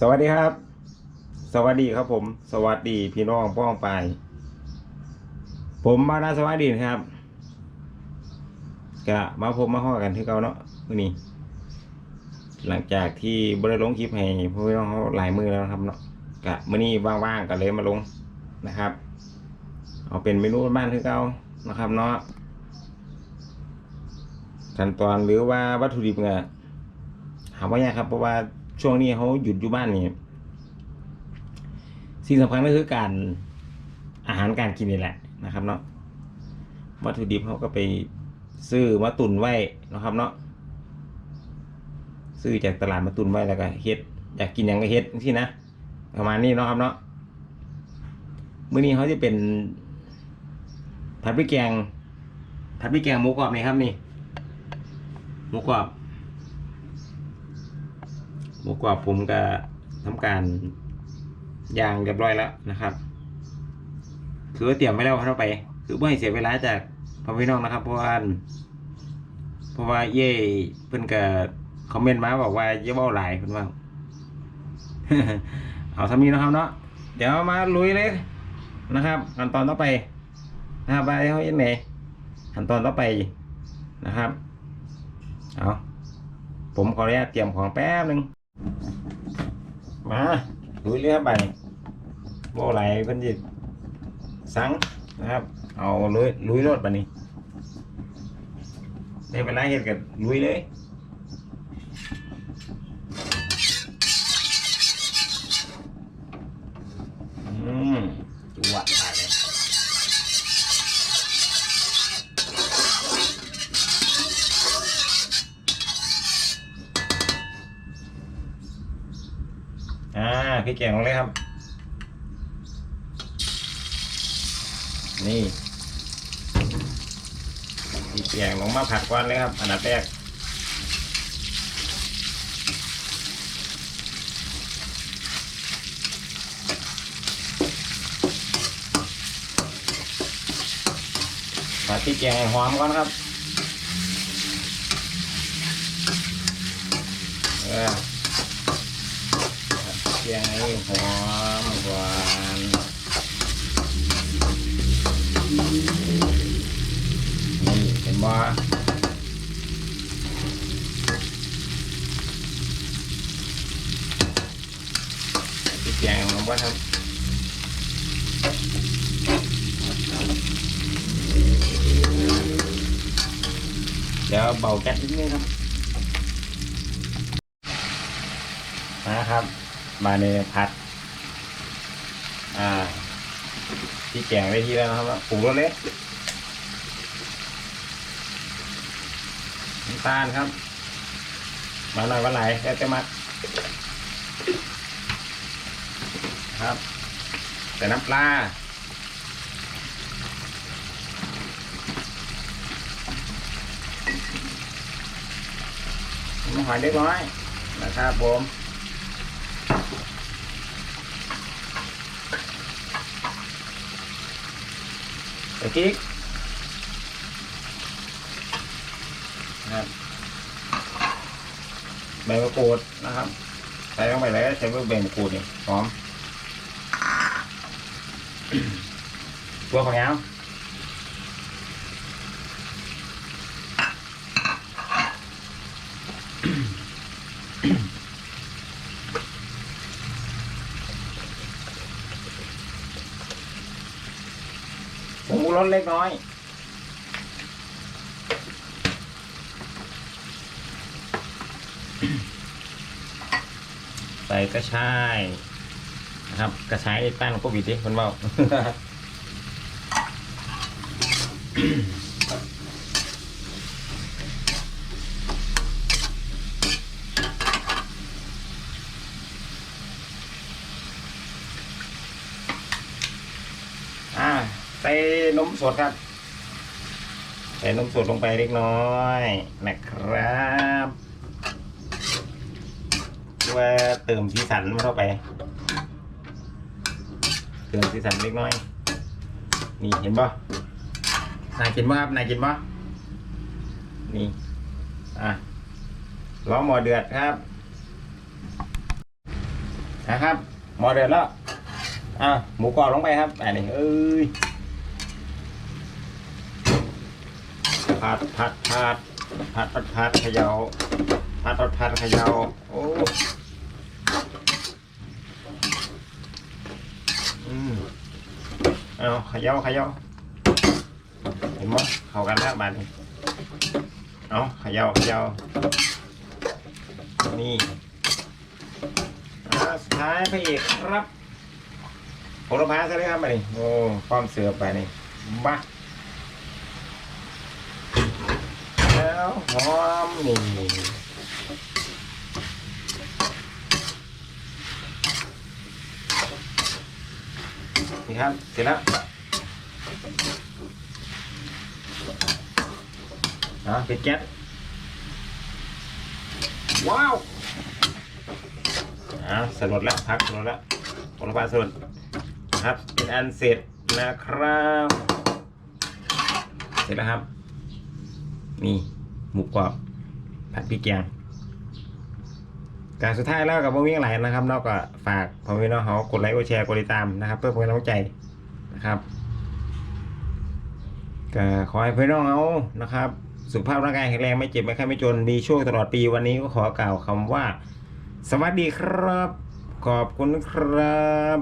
สวัสดีครับ สวัสดีครับผม สวัสดีพี่น้องป้องไปายผมมานาสวัสดีครับกะมาพบมาห้อกันที่เก่าเนาะมื้อนี้ หลังจากที่บริลงคลิปให้พี่น้องเขาหลายมือแล้วครับเนาะกะมื้อนี้ว่างๆก็เลยมาลงนะครับ เอาเป็นเมนูบ้านที่เก่านะครับเนาะขั้นตอนหรือว่าวัตถุดิบเนี่ยหาว่ายากครับเพราะว่า ช่วงนี้เขาหยุดอยู่บ้านนี่สิ่งสำคัญก็คือการอาหารการกินนี่แหละนะครับเนาะวัตถุดิบเขาก็ไปซื้อมาตุนไว้นะครับเนาะซื้อจากตลาดมาตุนไว้แล้วก็เฮ็ดอยากกินหยังก็เฮ็ดที่นะประมาณนี้เนาะครับเนาะมื้อนี้เขาจะเป็นผัดพริกแกงผัดพริกแกงหมูกรอบนี่ครับนี่หมูกรอบ หมูกรอบผมก็ทำการยางเรียบร้อยแล้วนะครับ คือว่าเตรียมไว้แล้วเข้าไป คือไม่ให้เสียเวลาจากพ่อพี่น้องนะครับ เพราะว่าเพราะว่าเย่เพิ่นก็คอมเมนต์มาบอกว่าเย่เบ้าหลายเพิ่นว่าเอาทำนี้นะครับเนาะเดี๋ยวมาลุยเลยนะครับขั้นตอนต่อไปนะครับไปเขาเย็นไหนขั้นตอนต่อไปนะครับเอาผมขออนุญาตเตรียมของแป๊บหนึ่ง มาลุยเรือไปโบไหลเพิ่นจิสังนะครับ เอาลุยลุยรถไปนี่ได้เวลาเห็ดกับลุยเลยอืมจวดไปเลย อ่าพี่แกงลงเลยครับ นี่พี่แกงลงมาผัดก่อนเลยครับ อันดับแรกผัดพี่แกงให้หอมก่อนครับเออ ห้หอมหวานนี่เห็นบ่พริกแกงลงบ่ครับเดี๋ยวเบาแก๊สนิดนึงครับนะครับ มาในผัด อ่า ที่แกงได้ที่แล้วนะครับปรุงรสเล็กน้ำตาลครับ มาหน่อยวันไหลแล้วจะมัดครับแต่น้ำปลาน้ำหอยเล็กน้อยนะครับผม พริกนะครับใบมะกรูดนะครับ ใส่ลงไปแล้วใช้ใบมะกรูดนี่หอมตัวของยา วผงชูรสเล็กน้อย ใส่กระชายนะครับ กระชายต้านโควิดดิคนเบา ใส่นมสดครับ ใส่นมสดลงไปเล็กน้อยนะครับเพื่อเติมสีสันมันเข้าไป เติมสีสันเล็กน้อย นี่เห็นปะนายกินปะครับนายกินปะนี่ อะล้อหมอเดือดครับ นะครับ หมอเดือดแล้ว อะหมูกรอบลงไปครับอันนี้เอ้ย ผัดผัดผัดผัดผัดผัดเขย่าผัดผัดผัดเขย่าโอ้อืมเอาเขย่าเขย่าเห็นมั้ยเข้ากันแล้วบานนี้เอาเขย่าเขย่านี่สุดท้ายพระเอกครับโหระพาใช่ไหมครับมาดิโอ้ความเสือไปนี่บ้า แล้วหอมนี่นี่ครับ เสร็จแล้วอะปิดแก๊สว้าวอ่าสลดแล้วพักสลดแล้วผลไม้สลดนะครับเป็นอันเสร็จนะครับ เสร็จแล้วครับ นี่ หมูกรอบผัดพริกแกงการสุดท้ายแล้วกับบ่มีอะไรนะครับนอกจากฝากพ่อแม่พี่น้องเขากดไลค์กดแชร์กดติดตามนะครับ เพื่อเป็นกำลังใจนะครับก็ขอให้พี่น้องเอานะครับ สุขภาพร่างกายแข็งแรงไม่เจ็บไม่ไข้ไม่จนดีช่วงตลอดปีวันนี้ก็ขอกล่าวคำว่า สวัสดีครับ ขอบคุณครับ